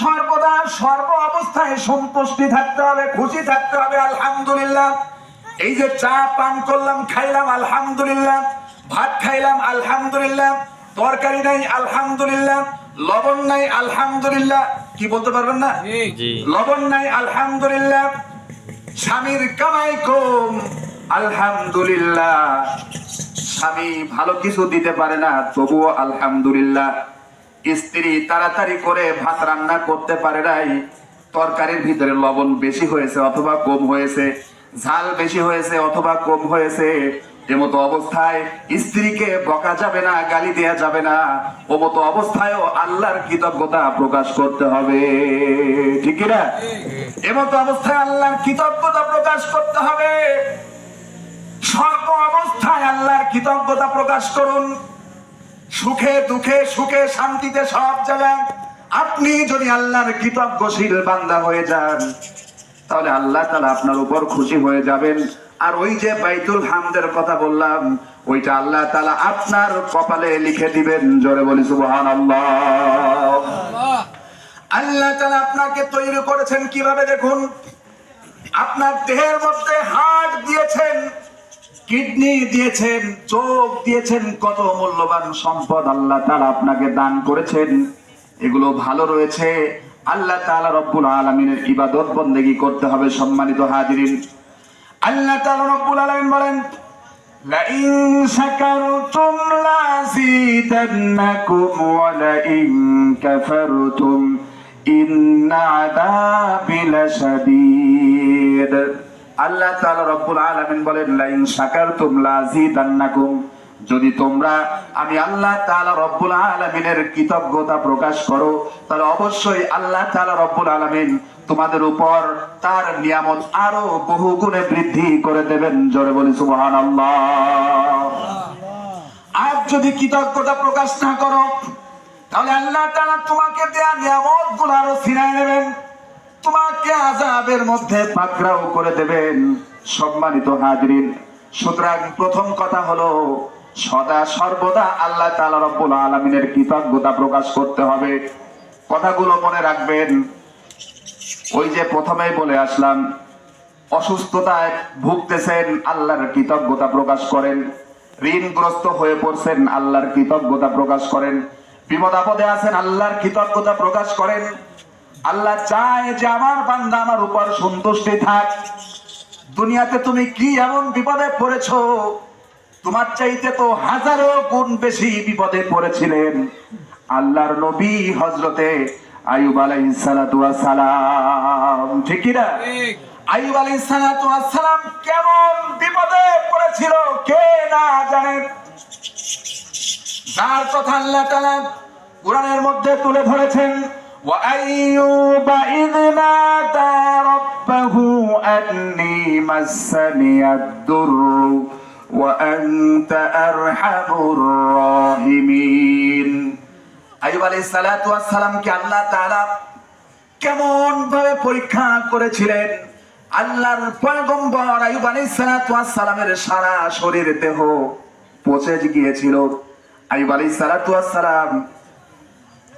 সর্বদা সর্ব অবস্থায় সন্তুষ্টি থাকতে হবে খুশি থাকতে হবে আলহামদুলিল্লাহ। এই যে চা পান করলাম খাইলাম আলহামদুলিল্লাহ। ভাত খাইলাম আলহামদুলিল্লাহ। তরকারি নাই আলহামদুলিল্লাহ। লবণ নাই আলহামদুলিল্লাহ। কি বলতে পারবেন না? লবণ নাই আলহামদুলিল্লাহ। স্বামীর কামাই কম আলহামদুলিল্লাহ। স্বামী ভালো কিছু দিতে পারে না তবুও আলহামদুলিল্লাহ। স্ত্রী তাড়াতাড়ি করে ভাত রান্না করতে পারে নাই। তরকারির ভিতরে লবণ বেশি হয়েছে অথবা কম হয়েছে, ঝাল বেশি হয়েছে অথবা কম হয়েছে। এমতো অবস্থায় স্ত্রীকে বকা যাবে না, গালি দেয়া যাবে না। ও মতো অবস্থায়ও আল্লাহর কৃতজ্ঞতা প্রকাশ করতে হবে। ঠিক না এমতো অবস্থায় আল্লাহর কৃতজ্ঞতা প্রকাশ করতে হবে। সর্ব অবস্থায় আল্লাহর কৃতজ্ঞতা প্রকাশ করুন। সুখে দুঃখে সুখে শান্তিতে সব জায়গায়। আপনি যদি আল্লাহর কৃতজ্ঞশীল বান্দা হয়ে যান, তাহলে আল্লাহ তালা আপনার উপর খুশি হয়ে যাবেন। আর ওই যে বাইতুল হামদের কথা বললাম, ওইটা আল্লাহ তালা আপনার কপালে লিখে দিবেন, জোরে বলি সুবহান আল্লাহ তালা আপনাকে তৈরি করেছেন কীভাবে দেখুন? আপনার দেহের মধ্যে হার্ট দিয়েছেন। কিডনি দিয়েছেন চোখ দিয়েছেন কত মূল্যবান সম্পদ আল্লাহ তাআলা আপনাকে দান করেছেন এগুলো ভালো রয়েছে আল্লাহ তাআলা রব্বুল আলামিনের ইবাদত বন্দেগী করতে হবে সম্মানিত হাজিরিন আল্লাহ তাআলা রব্বুল আলামিন বলেন لئن شكرتم لازيدنكم ولئن كفرتم إن عذابي لشديد আল্লাহ তাআলা রব্বুল আলামিন বলেন, লাইন শাকারতুম লাযিদান্নাকুম। যদি তোমরা আমি আল্লাহ তাআলা রব্বুল আলামিনের কৃতজ্ঞতা প্রকাশ করো, তাহলে অবশ্যই আল্লাহ তাআলা রব্বুল আলামিন তোমাদের উপর তার নিয়ামত আরও বহু গুণে বৃদ্ধি করে দেবেন। জোরে বলি, সুবহানাল্লাহ। আর যদি কৃতজ্ঞতা প্রকাশ না করো, তাহলে আল্লাহ তাআলা তোমাকে দেয়া নিয়ামতগুলো আরও ফিরাই নেবেন। তোমাকে আজাবের মধ্যে পাকড়াও করে দেবেন। সম্মানিত হাজরিন, সুতরাং প্রথম কথা হলো, সদা সর্বদা আল্লাহ তাআলা রব্বুল আলামিনের কৃতজ্ঞতা প্রকাশ করতে হবে। কথাগুলো মনে রাখবেন। ওই যে প্রথমেই বলে আসলাম, অসুস্থতায় ভুগতেছেন, আল্লাহর কৃতজ্ঞতা প্রকাশ করেন। ঋণগ্রস্ত হয়ে পড়ছেন, আল্লাহর কৃতজ্ঞতা প্রকাশ করেন। বিপদ আপদে আছেন, আল্লাহর কৃতজ্ঞতা প্রকাশ করেন। আল্লাহ চায় যে আমার বান্দা আমার উপর সন্তুষ্টি থাক। দুনিয়াতে তুমি কি এমন বিপদে পড়েছো? তোমার চাইতে তো হাজারো গুণ বেশি বিপদে পড়েছিলেন আল্লাহর নবী হজরতে আয়ুব আলাইহিস সালাতু ওয়াস সালাম। ঠিক কি না? আয়ুব আলাইহিস সালাতু ওয়াস সালাম কেমন বিপদে পড়েছিল কে না জানে? যার কথা আল্লাহ তাআলা কোরআনের মধ্যে তুলে ধরেছেন وأيوب إذ نادى ربه أني مسني الضر وأنت أرحم الراحمين আইয়ুব আলাইহিস সালাতু ওয়াস সালামকে আল্লাহ তাআলা কেমন ভাবে পরীক্ষা করেছিলেন আল্লাহর পয়গম্বর আইয়ুব আলাইহিস সালাতু ওয়াস সালামের সারা শরীর দেহ পচে গিয়েছিল আইয়ুব আলাইহিস সালাতু ওয়াস সালাম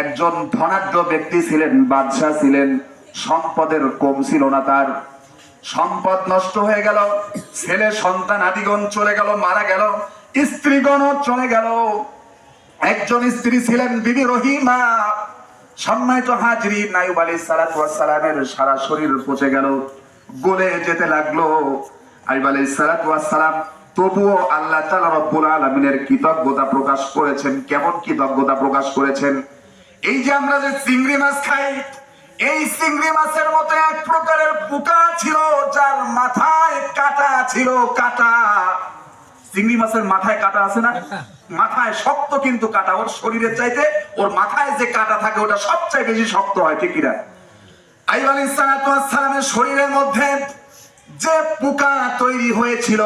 একজন ধনাঢ্য ব্যক্তি ছিলেন, বাদশাহ ছিলেন, সম্পদের কম ছিল না তার। সম্পদ নষ্ট হয়ে গেল, ছেলে সন্তান আদিগণ চলে গেল, মারা গেল স্ত্রীগণ চলে গেল। একজন স্ত্রী ছিলেন বিবি রহিমা, সম্মানিত হাজরি নাইব আলী সালামের সারা শরীর পচে গেল, গলে যেতে লাগল। আইব আলী সালাম, তবুও আল্লাহ তালা রব্বুল আলমিনের কৃতজ্ঞতা প্রকাশ করেছেন, কেমন কৃতজ্ঞতা প্রকাশ করেছেন? এই যে আমরা যে চিংড়ি মাছ খাই এই চিংড়ি মাছের মতো এক প্রকারের পোকা ছিল যার মাথায় কাটা ছিল কাটা। চিংড়ি মাছের মাথায় কাটা আছে না? মাথায় শক্ত কিন্তু কাটা। ওর শরীরের চাইতে ওর মাথায় যে কাটা থাকে ওটা সবচেয়ে বেশি শক্ত হয় ঠিক কিনা? আইব আলী সালামের শরীরের মধ্যে যে পোকা তৈরি হয়েছিল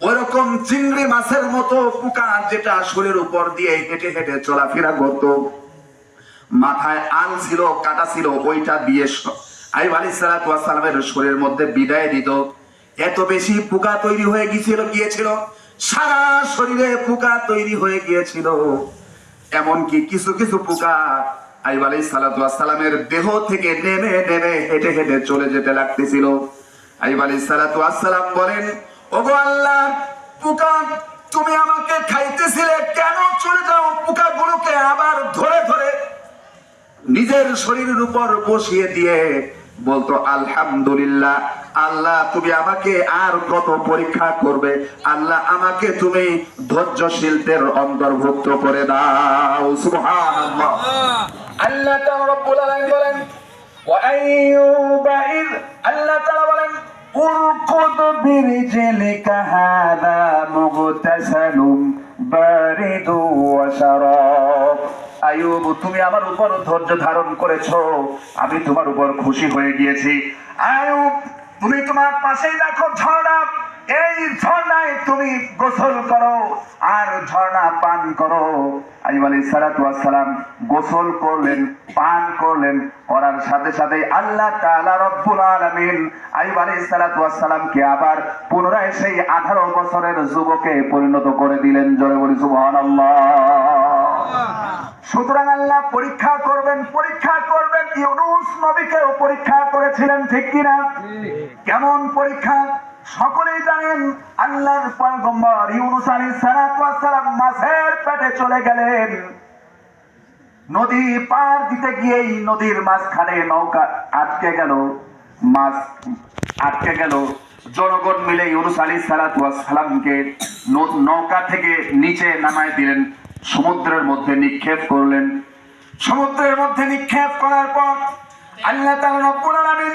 ওরকম চিংড়ি মাছের মতো পোকা যেটা শরীরের উপর দিয়ে হেঁটে হেঁটে চলাফেরা করতো। মাথায় আল ছিল, কাটা ছিল, ওইটা দিয়ে আইব আলী সালামের শরীরের মধ্যে বিদায় দিত। এত বেশি পোকা তৈরি হয়ে গিয়েছিল গিয়েছিল। সারা শরীরে পোকা তৈরি হয়ে গিয়েছিল। এমনকি কিছু কিছু পোকা আইব আলাই সালামের দেহ থেকে নেমে নেমে হেঁটে হেঁটে চলে যেতে লাগতেছিল। আইব আলাই সালাম বলেন, ওগো আল্লাহ পোকা তুমি আমাকে খাইতেছিলে শরীরের উপর বসিয়ে দিয়ে বলতো, আলহামদুলিল্লাহ, আল্লাহ তুমি আমাকে আর কত পরীক্ষা করবে? আল্লাহ আমাকে তুমি ধৈর্য শিল্পের অন্তর্ভুক্ত করে দাও। আল্লাহ বলেন আল্লাহ বলেন اركض برجلك هذا مغتسل بارد وشراب আয়ুব তুমি আমার উপর ধৈর্য ধারণ করেছো আমি তোমার উপর খুশি হয়ে গিয়েছি আয়ুব তুমি তোমার পাশেই দেখো ঝর্ণা এই ঝর্ণায় তুমি গোসল করো আর ঝর্ণা পান করো। আইব আলী সালাম গোসল করলেন পান করলেন করার সাথে সাথে আল্লাহ তাআলা রব্বুল আলামিন আইব আলী সালামকে আবার পুনরায় সেই আঠারো বছরের যুবকে পরিণত করে দিলেন। জোরে বলি সুবহানাল্লাহ। সুতরাং আল্লাহ পরীক্ষা করবেন পরীক্ষা করবেন। ইউনুস নবীকেও পরীক্ষা করেছিলেন ঠিক কিনা? কেমন পরীক্ষা? সকলেই জানেন আল্লাহর পয়গম্বর ইউনুস আলাইহিস সালাম মাছের পেটে চলে গেলেন। নদী পার দিতে গিয়েই নদীর মাঝখানে নৌকা আটকে গেল। মাছ আটকে গেল। জনগণ মিলে ইউনুস আলী সালামকে নৌকা থেকে নিচে নামায় দিলেন। সমুদ্রের মধ্যে নিক্ষেপ করলেন। সমুদ্রের মধ্যে নিক্ষেপ করার পর আল্লাহ তাআলা রব্বুল আলামিন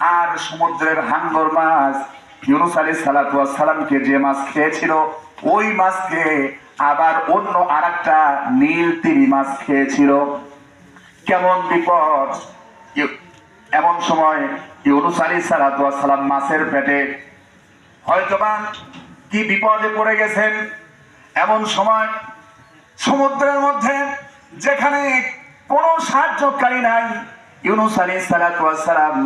আর সমুদ্রের হাঙ্গর মাছ ইউনুস আলী সালাতুয়া সালামকে যে মাছ খেয়েছিল, ওই মাছকে আবার অন্য আরেকটা নীল তিমি মাছ খেয়েছিল। কেমন বিপদ? এমন সময় ইউনুস আলী সালাতুয়া সালাম মাছের পেটে, হয়তোবা কি বিপদে পড়ে গেছেন? এমন সময় সমুদ্রের মধ্যে যেখানে কোনো সাহায্যকারী নাই, ইউনুস আলী সালাতুয়া সালাম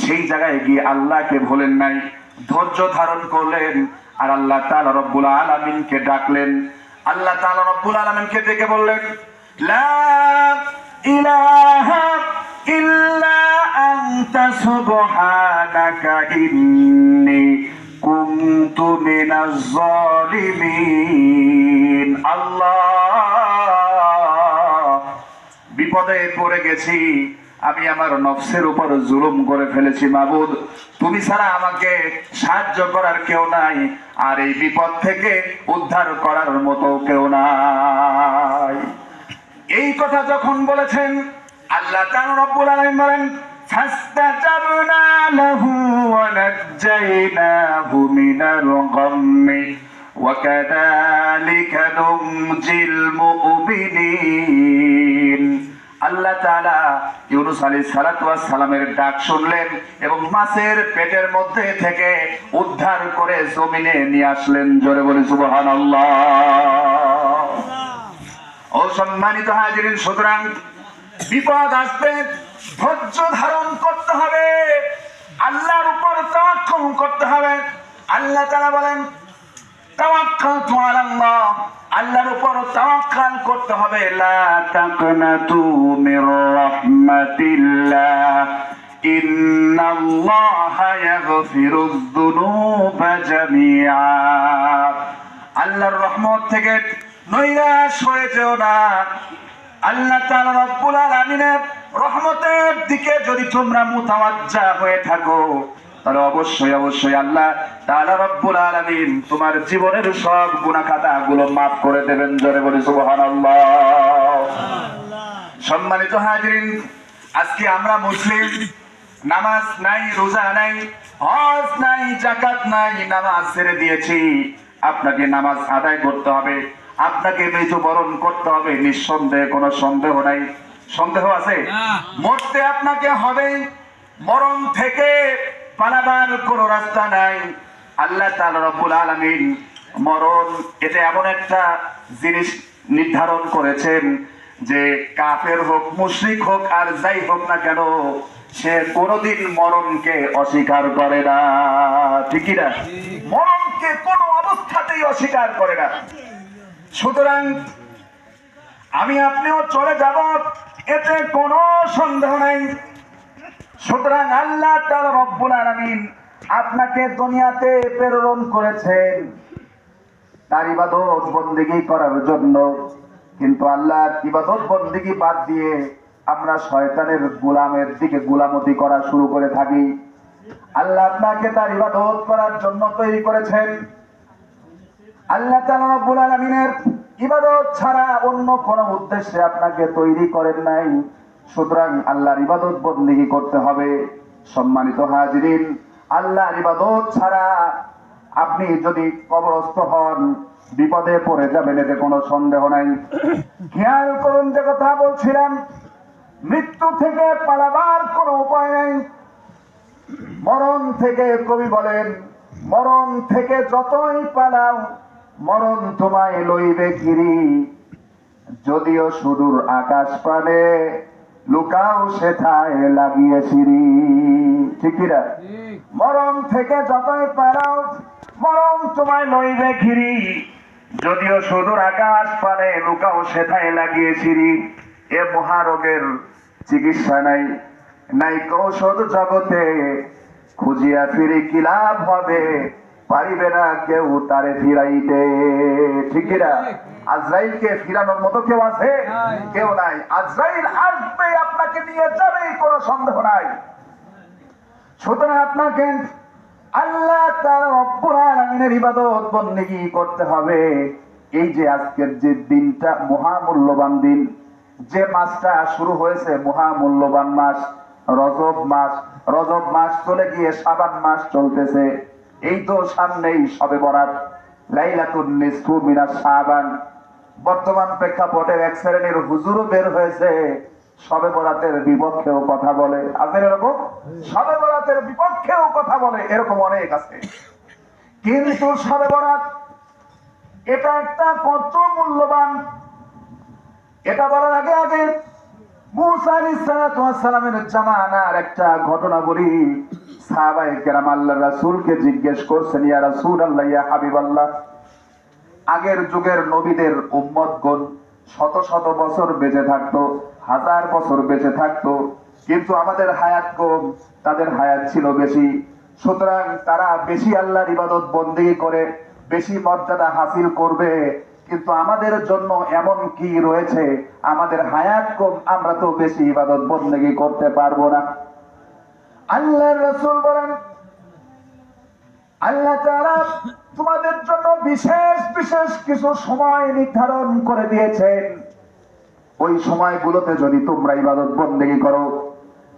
সেই জায়গায় গিয়ে আল্লাহকে ভোলেন নাই, ধৈর্য ধারণ করলেন, আর আল্লাহ তাআলা রব্বুল আলামিনকে ডাকলেন। আল্লাহ তাআলা রব্বুল আলামিনকে ডেকে বললেন ইলাহা ইল্লা আল্লাহ, বিপদে পড়ে গেছি আমি আমার নফসের উপর জুলুম করে ফেলেছি মাবুদ তুমি ছাড়া আমাকে সাহায্য করার কেউ নাই আর এই বিপদ থেকে উদ্ধার করার মতো কেউ নাই এই কথা যখন বলেছেন আল্লাহ তাআলা রব্বুল আলামিন বলেন ফাস্তাজাবনা লাহু ওয়া নাজ্জাইনাহু মিনাল গাম্মি وكذلك ننجي المؤمنين আল্লাহ তাআলা ইউনুস আলাইহিস সালাতু সালামের ডাক শুনলেন এবং মাছের পেটের মধ্যে থেকে উদ্ধার করে জমিনে নিয়ে আসলেন। জোরে বলে, সুবহানাল্লাহ। ও সম্মানিত হাজিরিন, সুতরাং বিপদ আসবে, ধৈর্য ধারণ করতে হবে, আল্লাহর উপর তাওয়াক্কুল করতে হবে। আল্লাহ তাআলা বলেন তাওয়াক্কালতু আলাল্লাহ। আল্লাহর উপর তাওয়াক্কাল করতে হবে। লা তাকনাতু মির রাহমাতিল্লাহ। ইন্নাল্লাহা ইয়াগফিরুয যুনুবা জামিআ। আল্লাহর রহমত থেকে নৈরাশ হয়ে যেও না। আল্লাহ তাআলা রব্বুল আলামিনের রহমতের দিকে যদি তোমরা মুতাওয়াজ্জা হয়ে থাকো তাহলে অবশ্যই অবশ্যই আল্লাহ তাআলা রব্বুল আলামিন তোমার জীবনের সব গুনাহ খাতা গুলো মাফ করে দেবেন জোরে বলে সুবহানাল্লাহ। সম্মানিত হাজিরিন আজকে আমরা মুসলিম নামাজ নাই রোজা নাই হজ নাই জাকাত নাই নামাজ ছেড়ে দিয়েছি। আপনাকে নামাজ আদায় করতে হবে আপনাকে মৃত্যুবরণ করতে হবে নিঃসন্দেহে কোনো সন্দেহ নাই। সন্দেহ আছে। মরতে আপনাকে হবে মরণ থেকে পালাবার কোনো রাস্তা নাই। আল্লাহ তাআলা রব্বুল আলামিন মরণ, এটা এমন একটা জিনিস নির্ধারণ করেছেন যে কাফের হোক, মুশরিক হোক, আর যাই হোক না কেন, সে কোনোদিন মরণকে অস্বীকার করে না। ঠিকই না মরণকে কোনো অবস্থাতেই অস্বীকার করে না। সুতরাং আমি আপনিও চলে যাব, এতে কোনো সন্দেহ নেই। সুতরাং আল্লাহ তাআলা রব্বুল আলামিন আপনাকে দুনিয়াতে প্রেরণ করেছেন। তার ইবাদত বন্দিগি করার জন্য। কিন্তু আল্লাহর ইবাদত বন্দিগি বাদ দিয়ে আমরা শয়তানের গোলামের দিকে গোলামতি করা শুরু করে থাকি। আল্লাহ আপনাকে তার ইবাদত করার জন্য তৈরি করেছেন। আল্লাহ তাআলা রব্বুল আলামিনের ইবাদত ছাড়া অন্য কোন উদ্দেশ্যে আপনাকে তৈরি করেন নাই। সুতরাং আল্লাহর ইবাদত বন্দিগি করতে হবে। সম্মানিত হাজিরিন, আল্লাহর ইবাদত ছাড়া আপনি যদি কবরস্থ হন, বিপদে পড়ে যাবেন, এতে কোনো সন্দেহ নাই। খেয়াল করুন যে কথা বলছিলাম, মৃত্যু থেকে পালাবার কোনো উপায় নেই। মরণ থেকে কবি বলেন, মরণ থেকে যতই পালাও, মরণ তোমায় লইবে গিরি। যদিও সুদূর আকাশ পানে লুকাও সেথায় লাগিয়ে সিঁড়ি। ঠিক মরণ থেকে যতই পালাও মরণ তোমায় লইবে ঘিরি। যদিও সুদূর আকাশ পানে লুকাও সেথায় লাগিয়েছিরি এ মহারোগের চিকিৎসা নাই নাই কৌশল জগতে। খুঁজিয়া ফিরি কি লাভ হবে পারিবে না কেউ তারে ফিরাইতে। ঠিক ঠিকিরা আজরাইলকে ফিরানোর মতো কেউ আছে? কেউ নাই। আজরাইল আসবে আপনাকে নিয়ে যাবে কোনো সন্দেহ নাই। সুতরাং আপনাকে আল্লাহ তার রব্বুল আলামিনের ইবাদত বন্দেগী করতে হবে। এই যে আজকের যে দিনটা মহামূল্যবান দিন যে মাসটা শুরু হয়েছে মহামূল্যবান মাস রজব মাস রজব মাস চলে গিয়ে সাবান মাস চলতেছে। এই তো সামনেই সবে বরাত লাইলাতুন নিসফু মিনাস শাবান। বর্তমান প্রেক্ষাপটে এক শ্রেণির হুজুরও বের হয়েছে। সবে বরাতের বিপক্ষেও কথা বলে। আপনার এরকম? সবে বরাতের বিপক্ষেও কথা বলে। এরকম অনেক আছে। কিন্তু সবে বরাত এটা একটা কত মূল্যবান এটা বলার আগে আগে মুসা জামানার একটা ঘটনা বলি। সাহাবায়ে কেরাম আল্লাহ রাসূলকে জিজ্ঞেস করছেন ইয়া রাসূলুল্লাহ ইয়া হাবিবাল্লাহ আগের যুগের নবীদের উম্মতগণ শত শত বছর বেঁচে থাকতো, হাজার বছর বেঁচে থাকতো। কিন্তু আমাদের হায়াত কম তাদের হায়াত ছিল বেশি। সুতরাং তারা বেশি আল্লাহর ইবাদত বন্দেগী করে বেশি মর্যাদা হাসিল করবে। কিন্তু আমাদের জন্য এমন কি রয়েছে? আমাদের হায়াত কম আমরা তো বেশি ইবাদত বন্দেগী করতে পারব না। আল্লাহর রাসূল বলেন, আল্লাহ তাআলা তোমাদের জন্য বিশেষ বিশেষ কিছু সময় নির্ধারণ করে দিয়েছেন ওই সময়গুলোতে যদি তোমরা ইবাদত বন্দেগী করো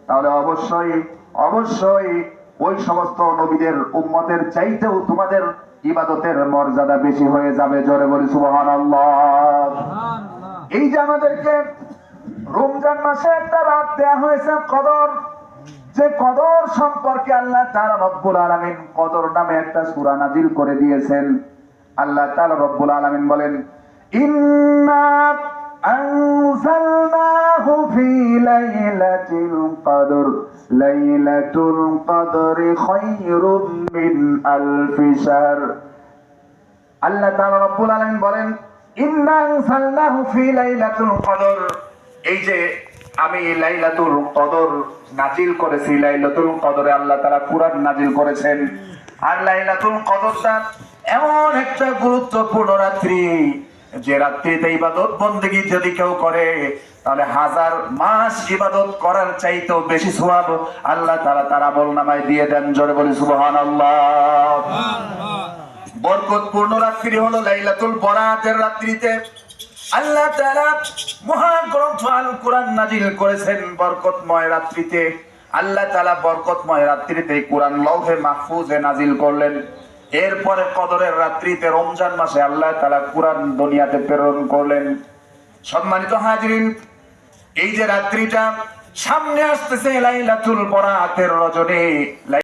তাহলে অবশ্যই অবশ্যই ওই সমস্ত নবীদের উম্মতের চাইতেও তোমাদের ইবাদতের মর্যাদা বেশি হয়ে যাবে। জোরে বলি সুবহানাল্লাহ। এই যে আমাদেরকে রমজান মাসে একটা রাত দেয়া হয়েছে কদর। যে কদর সম্পর্কে আল্লাহ তাআলা রব্বুল আলামিন কদর নামে একটা সূরা নাজিল করে দিয়েছেন। আল্লাহ তাআলা রব্বুল আলামিন বলেন, ইন্না আনজালনাহু ফি লাইলাতিল কদর। লাইলাতুল কদরি খায়রুম মিন আলফি শাহর। আল্লাহ তাআলা রব্বুল বলেন, ইন্না আনসালনাহু ফি লাইলাতুল কদর। এই যে আমি লাইলাতুল কদর নাজিল করেছি লাইলাতুল কদরে আল্লাহ তাআলা কুরআন নাজিল করেছেন। আর লাইলাতুল কদরটা এমন একটা গুরুত্বপূর্ণ রাত্রি যে রাত্রিতে ইবাদত বন্দেগী যদি কেউ করে তাহলে হাজার মাস ইবাদত করার চাইতেও বেশি সওয়াব আল্লাহ তারা তারা আমল নামায় দিয়ে দেন। জোরে বলি সুবহানাল্লাহ। সুবহানাল্লাহ। বরকতপূর্ণ রাত্রি হলো লাইলাতুল বরাতের রাত্রিতে। আল্লাহ তাআলা মহাগ্রন্থ আল কোরআন নাজিল করেছেন বরকতময় রাত্রিতে। আল্লাহ তাআলা বরকতময় রাত্রিতে কোরআন লৌহে মাহফুজে নাজিল করলেন। এরপরে কদরের রাত্রিতে রমজান মাসে আল্লাহ তালা কোরআন দুনিয়াতে প্রেরণ করলেন। সম্মানিত হাজিরিন, এই যে রাত্রিটা সামনে আসতেছে লাইলাতুল বরাতের রজনী।